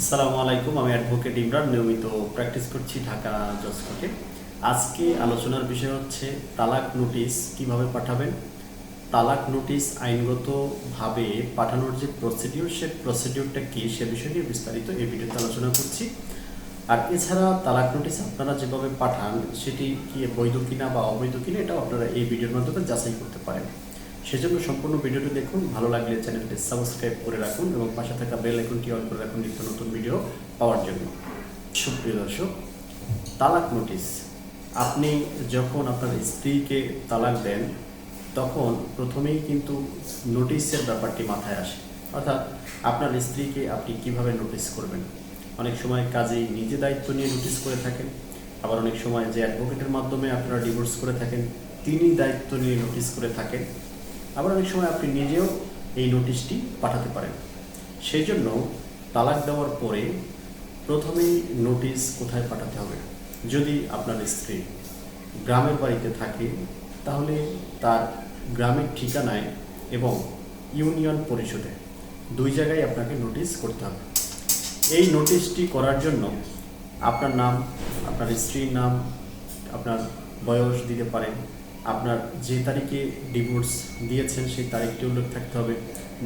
আসসালামু আলাইকুম, আমি অ্যাডভোকেট ইমরান, নিয়মিত প্র্যাকটিস করছি ঢাকা জজ কোর্টে আজকে আলোচনার বিষয় হচ্ছে তালাক নোটিশ কীভাবে পাঠাবেন? তালাক নোটিশ আইনগতভাবে পাঠানোর যে প্রসিডিউর সে প্রসিডিউরটা কী, সে বিষয় নিয়ে বিস্তারিত এই ভিডিওতে আলোচনা করছি। আর এছাড়া তালাক নোটিশ আপনারা যেভাবে পাঠান, সেটি কি বৈধ কিনা বা অবৈধ কিনা, এটাও আপনারা এই ভিডিওর মাধ্যমে যাচাই করতে পারেন। সেজন্য সম্পূর্ণ ভিডিওটি দেখুন। ভালো লাগলে চ্যানেলটি সাবস্ক্রাইব করে রাখুন এবং পাশে থাকা বেল আইকনটি অন করে রাখুন নিত্য নতুন ভিডিও পাওয়ার জন্য। সুপ্রিয় দর্শক, তালাক নোটিশ। আপনি যখন আপনার স্ত্রীকে তালাক দেন, তখন প্রথমেই কিন্তু নোটিশের ব্যাপারটি মাথায় আসে। অর্থাৎ আপনার স্ত্রীকে আপনি কীভাবে নোটিশ করবেন? অনেক সময় কাজেই নিজে দায়িত্ব নিয়ে নোটিশ করে থাকেন। আবার অনেক সময় যে অ্যাডভোকেটের মাধ্যমে আপনারা ডিভোর্স করে থাকেন, তিনি দায়িত্ব নিয়ে নোটিশ করে থাকেন। আবার অনেক সময় আপনি নিজেও এই নোটিশটি পাঠাতে পারেন। সেই জন্য তালাক দেওয়ার পরে প্রথমেই নোটিশ কোথায় পাঠাতে হবে? যদি আপনার স্ত্রী গ্রামের বাড়িতে থাকে, তাহলে তার গ্রামের ঠিকানায় এবং ইউনিয়ন পরিষদে দুই জায়গায় আপনাকে নোটিশ করতে হবে। এই নোটিশটি করার জন্য আপনার নাম, আপনার স্ত্রীর নাম, আপনার বয়স দিতে পারেন আপনার যে তারিখে ডিভোর্স দিয়েছেন, সেই তারিখটি উল্লেখ থাকতে হবে।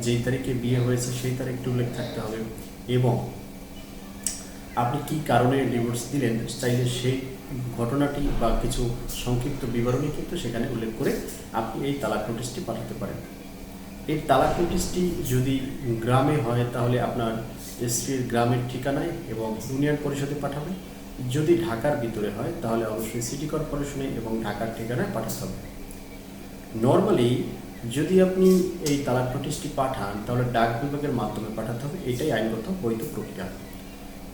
যেই তারিখে বিয়ে হয়েছে, সেই তারিখটি উল্লেখ থাকতে হবে। এবং আপনি কি কারণে ডিভোর্স দিলেন, চাইলে সেই ঘটনাটি বা কিছু সংক্ষিপ্ত বিবরণী কিন্তু সেখানে উল্লেখ করে আপনি এই তালাক নোটিশটি পাঠাতে পারেন। এই তালাক নোটিশটি যদি গ্রামে হয়, তাহলে আপনার স্ত্রীর গ্রামের ঠিকানায় এবং ইউনিয়ন পরিষদে পাঠাবেন। যদি ঢাকার ভিতরে হয়, তাহলে অবশ্যই সিটি কর্পোরেশনে এবং ঢাকার ঠিকানায় পাঠাতে হবে। নর্মালি যদি আপনি এই তালাক নোটিশটি পাঠান, তাহলে ডাক বিভাগের মাধ্যমে পাঠাতে হবে। এটাই আইনগত বৈধ প্রক্রিয়া।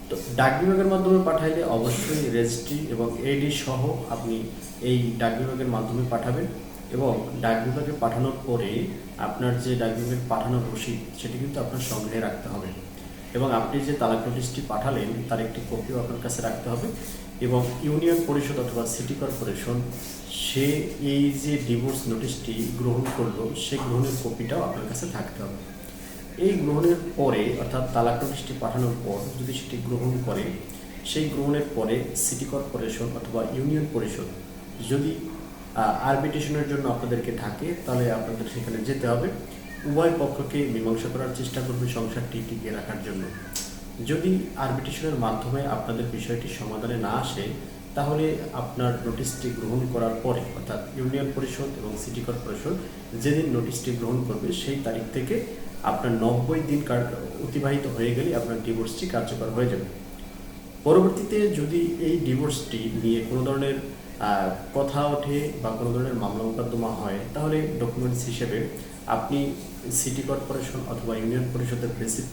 তো ডাক বিভাগের মাধ্যমে পাঠাইলে অবশ্যই রেজিস্ট্রি এবং এডি সহ আপনি এই ডাক বিভাগের মাধ্যমে পাঠাবেন এবং ডাক বিভাগে পাঠানোর পরে আপনার যে ডাক বিভাগে পাঠানোর রসিদ, সেটি কিন্তু আপনার সংগ্রহে রাখতে হবে। এবং আপনি যে তালাক নোটিশটি পাঠালেন, তার একটি কপিও আপনার কাছে রাখতে হবে এবং ইউনিয়ন পরিষদ অথবা সিটি কর্পোরেশন সে এই যে ডিভোর্স নোটিশটি গ্রহণ করল, সে গ্রহণের কপিটাও আপনার কাছে থাকতে হবে। এই গ্রহণের পরে, অর্থাৎ তালাক নোটিশটি পাঠানোর পর যদি সেটি গ্রহণ করে, সেই গ্রহণের পরে সিটি কর্পোরেশন অথবা ইউনিয়ন পরিষদ যদি আরবিটেশনের জন্য আপনাদেরকে থাকে, তাহলে আপনাদের সেখানে যেতে হবে। উভয় পক্ষকে মীমাংসা করার চেষ্টা করবে সংসারটি টিকিয়ে রাখার জন্য। যদি আরবিটেশনের মাধ্যমে আপনাদের বিষয়টি সমাধানে না আসে, তাহলে আপনার নোটিশটি গ্রহণ করার পরে, অর্থাৎ ইউনিয়ন পরিষদ এবং সিটি কর্পোরেশন যেদিন নোটিশটি গ্রহণ করবে, সেই তারিখ থেকে আপনার নব্বই দিন অতিবাহিত হয়ে গেলে আপনার ডিভোর্সটি কার্যকর হয়ে যাবে। পরবর্তীতে যদি এই ডিভোর্সটি নিয়ে কোনো ধরনের কথা ওঠে বা কোনো ধরনের মামলা মোকদ্দমা হয়, তাহলে ডকুমেন্টস হিসেবে আপনি সিটি কর্পোরেশন অথবা ইউনিয়ন পরিষদের রিসিভ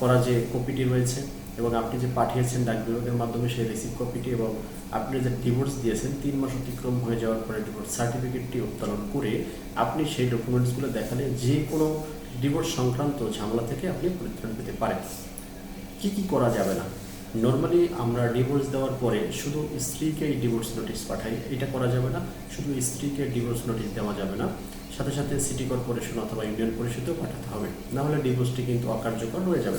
করা যে কপিটি রয়েছে এবং আপনি যে পাঠিয়েছেন ডাক বিভাগের মাধ্যমে সেই রিসিভ কপিটি এবং আপনি যে ডিভোর্স দিয়েছেন, তিন মাস অতিক্রম হয়ে যাওয়ার পরে ডিভোর্স সার্টিফিকেটটি উত্তোলন করে আপনি সেই ডকুমেন্টসগুলো দেখালে যে কোনো ডিভোর্স সংক্রান্ত ঝামেলা থেকে আপনি পরিত্রাণ পেতে পারেন। কি কি করা যাবে না? নর্মালি আমরা ডিভোর্স দেওয়ার পরে শুধু স্ত্রীকে এই ডিভোর্স নোটিশ পাঠাই। এটা করা যাবে না। শুধু স্ত্রীকে ডিভোর্স নোটিশ দেওয়া যাবে না। সাথে সাথে সিটি কর্পোরেশন অথবা ইউনিয়ন পরিষদেও পাঠাতে হবে। নাহলে ডিভোর্সটি কিন্তু অকার্যকর হয়ে যাবে।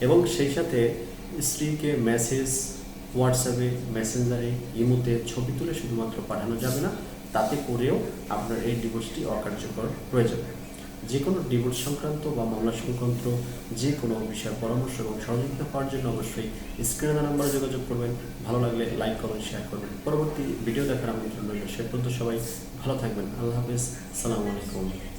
এবং সেই সাথে স্ত্রীকে মেসেজ হোয়াটসঅ্যাপে মেসেঞ্জারে ইমোতে ছবি তুলে শুধুমাত্র পাঠানো যাবে না। তাতে করেও আপনার এই ডিভোর্সটি অকার্যকর হয়ে যাবে। যে কোনো ডিভোর্স সংক্রান্ত বা মামলা সংক্রান্ত যে কোনো বিষয়ে পরামর্শ এবং সহযোগিতা পাওয়ার জন্য অবশ্যই স্ক্রিনে নাম্বারে যোগাযোগ করবেন। ভালো লাগলে লাইক করবেন শেয়ার করবেন। পরবর্তী ভিডিও দেখার আমন্ত্রণ রইল সে পর্যন্ত সবাই ভালো থাকবেন। আল্লাহ হাফেজ। সালামু আলাইকুম।